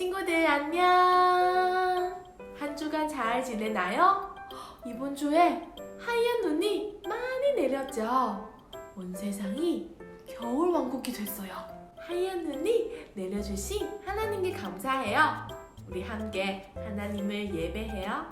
친구들 안녕. 한 주간 잘 지내나요? 이번 주에 하얀 눈이 많이 내렸죠. 온 세상이 겨울 왕국이 됐어요. 하얀 눈이 내려주신 하나님께 감사해요. 우리 함께 하나님을 예배해요.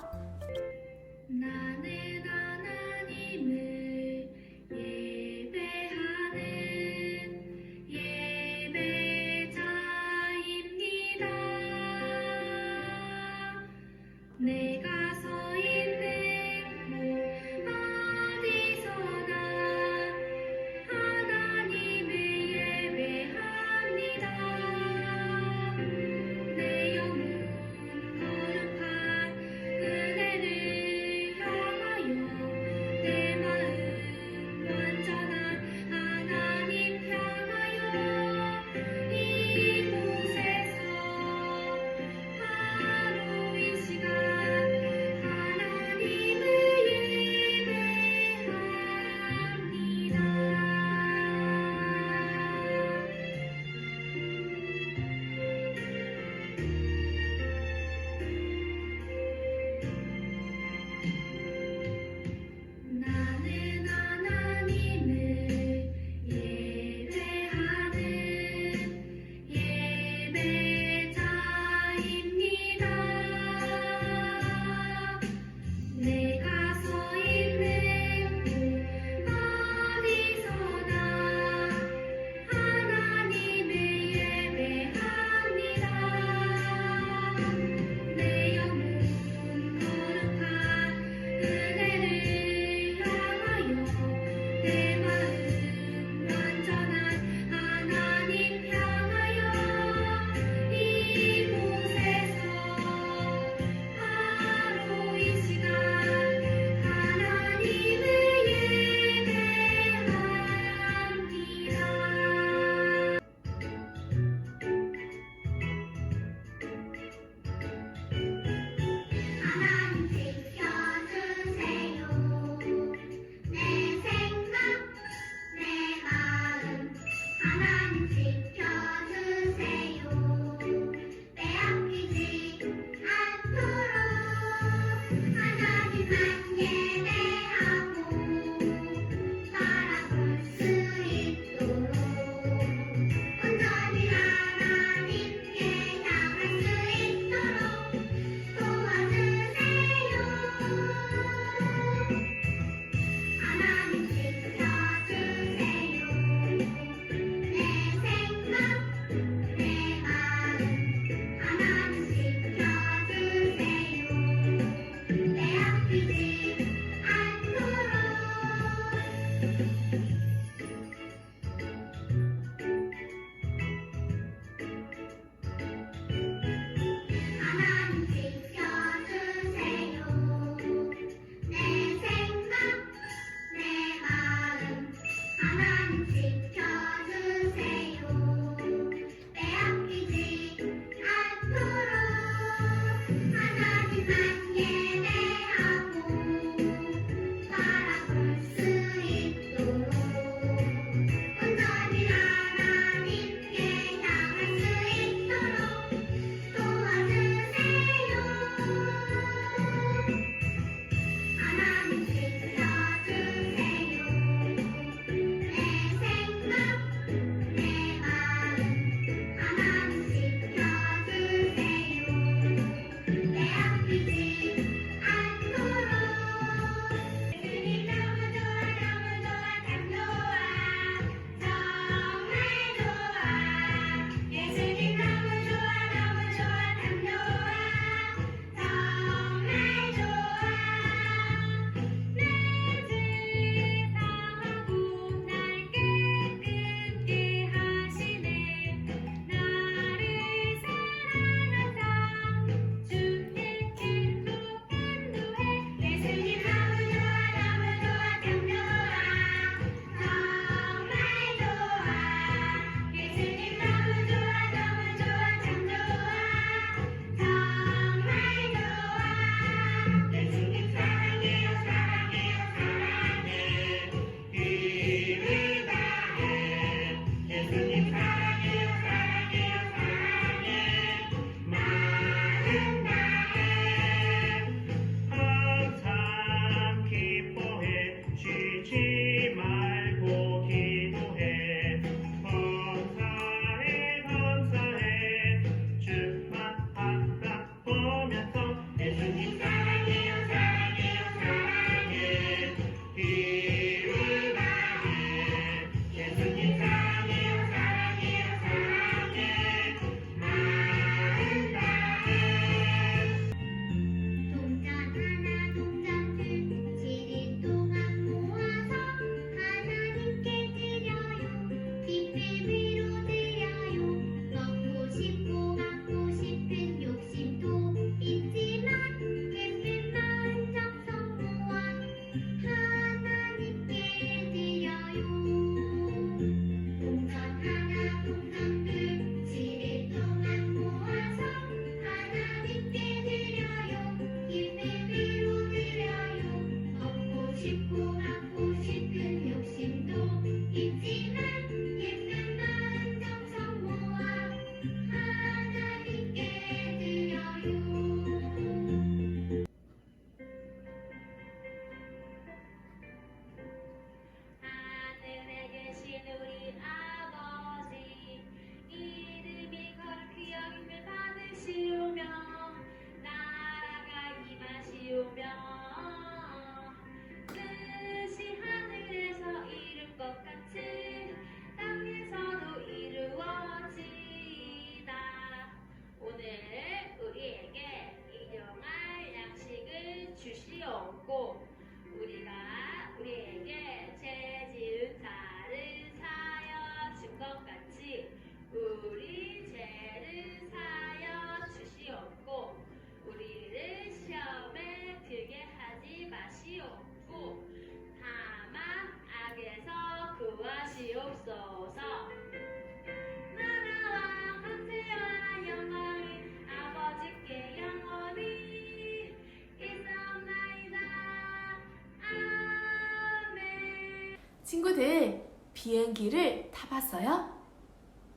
친구들, 비행기를 타봤어요?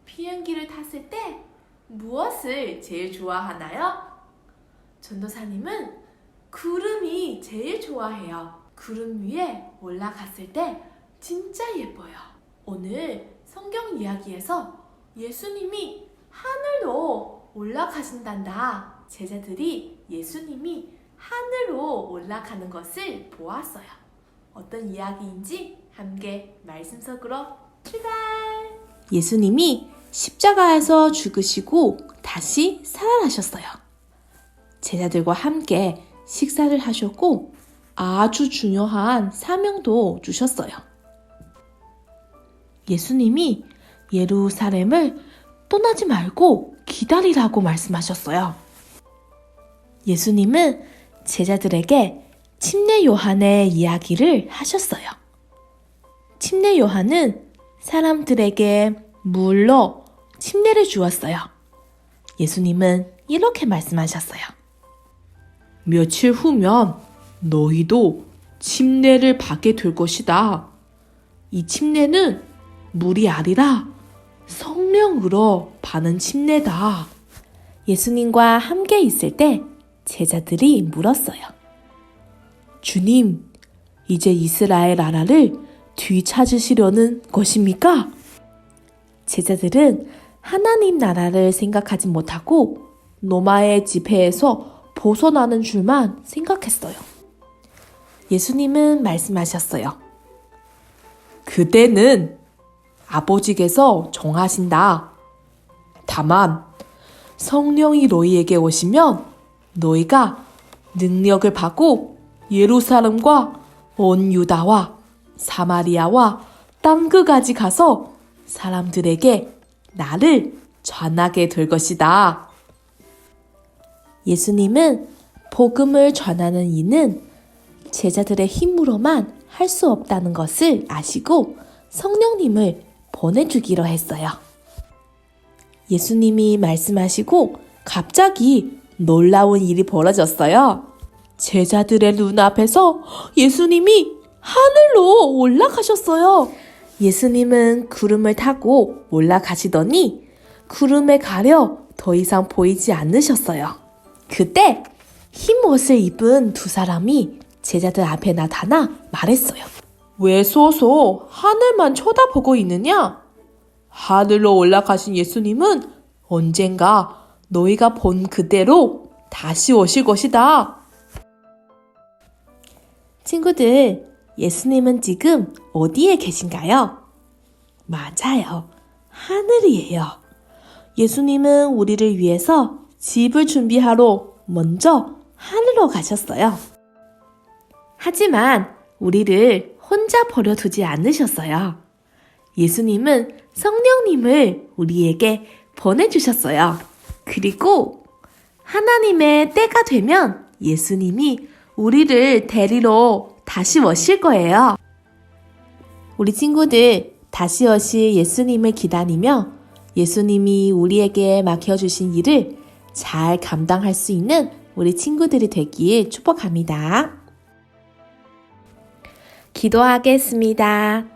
비행기를 탔을 때 무엇을 제일 좋아하나요? 전도사님은 구름이 제일 좋아해요. 구름 위에 올라갔을 때 진짜 예뻐요. 오늘 성경 이야기에서 예수님이 하늘로 올라가신단다. 제자들이 예수님이 하늘로 올라가는 것을 보았어요. 어떤 이야기인지 함께 말씀 속으로 출발! 예수님이 십자가에서 죽으시고 다시 살아나셨어요. 제자들과 함께 식사를 하셨고 아주 중요한 사명도 주셨어요. 예수님이 예루살렘을 떠나지 말고 기다리라고 말씀하셨어요. 예수님은 제자들에게 침례 요한의 이야기를 하셨어요. 침례 요한은 사람들에게 물로 침례를 주었어요. 예수님은 이렇게 말씀하셨어요. 며칠 후면 너희도 침례를 받게 될 것이다. 이 침례는 물이 아니라 성령으로 받는 침례다. 예수님과 함께 있을 때 제자들이 물었어요. 주님, 이제 이스라엘 나라를 뒤찾으시려는 것입니까? 제자들은 하나님 나라를 생각하지 못하고 노마의 지배에서 벗어나는 줄만 생각했어요. 예수님은 말씀하셨어요. 그때는 아버지께서 정하신다. 다만 성령이 너희에게 오시면 너희가 능력을 받고 예루살렘과 온 유다와 사마리아와 땅 끝까지 가서 사람들에게 나를 전하게 될 것이다. 예수님은 복음을 전하는 이는 제자들의 힘으로만 할 수 없다는 것을 아시고 성령님을 보내주기로 했어요. 예수님이 말씀하시고 갑자기 놀라운 일이 벌어졌어요. 제자들의 눈앞에서 예수님이 하늘로 올라가셨어요. 예수님은 구름을 타고 올라가시더니 구름에 가려 더 이상 보이지 않으셨어요. 그때 흰 옷을 입은 두 사람이 제자들 앞에 나타나 말했어요. 왜 서서 하늘만 쳐다보고 있느냐? 하늘로 올라가신 예수님은 언젠가 너희가 본 그대로 다시 오실 것이다. 친구들, 예수님은 지금 어디에 계신가요? 맞아요. 하늘이에요. 예수님은 우리를 위해서 집을 준비하러 먼저 하늘로 가셨어요. 하지만 우리를 혼자 버려두지 않으셨어요. 예수님은 성령님을 우리에게 보내주셨어요. 그리고 하나님의 때가 되면 예수님이 우리를 데리러 다시 오실 거예요. 우리 친구들 다시 오실 예수님을 기다리며 예수님이 우리에게 맡겨주신 일을 잘 감당할 수 있는 우리 친구들이 되길 축복합니다. 기도하겠습니다.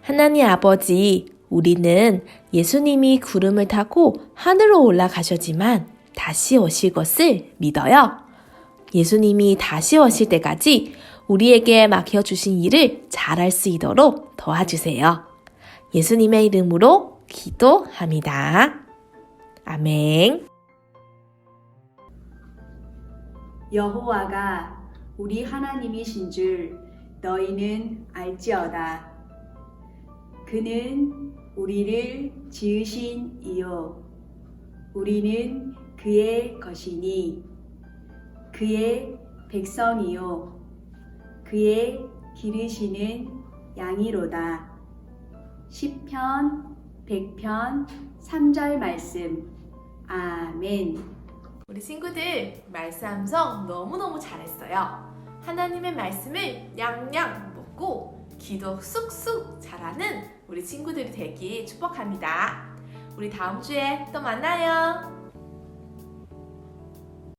하나님 아버지, 우리는 예수님이 구름을 타고 하늘로 올라가셨지만 다시 오실 것을 믿어요. 예수님이 다시 오실 때까지 우리에게 맡겨주신 일을 잘할 수 있도록 도와주세요. 예수님의 이름으로 기도합니다. 아멘. 여호와가 우리 하나님이신 줄 너희는 알지어다. 그는 우리를 지으신 이요. 우리는 그의 것이니 그의 백성이요. 그의 기르시는 양이로다. 시편 100편 3절 말씀. 아멘. 우리 친구들 말씀 함성 너무너무 잘했어요. 하나님의 말씀을 냥냥 먹고 기도 쑥쑥 잘하는 우리 친구들이 되기 축복합니다. 우리 다음 주에 또 만나요.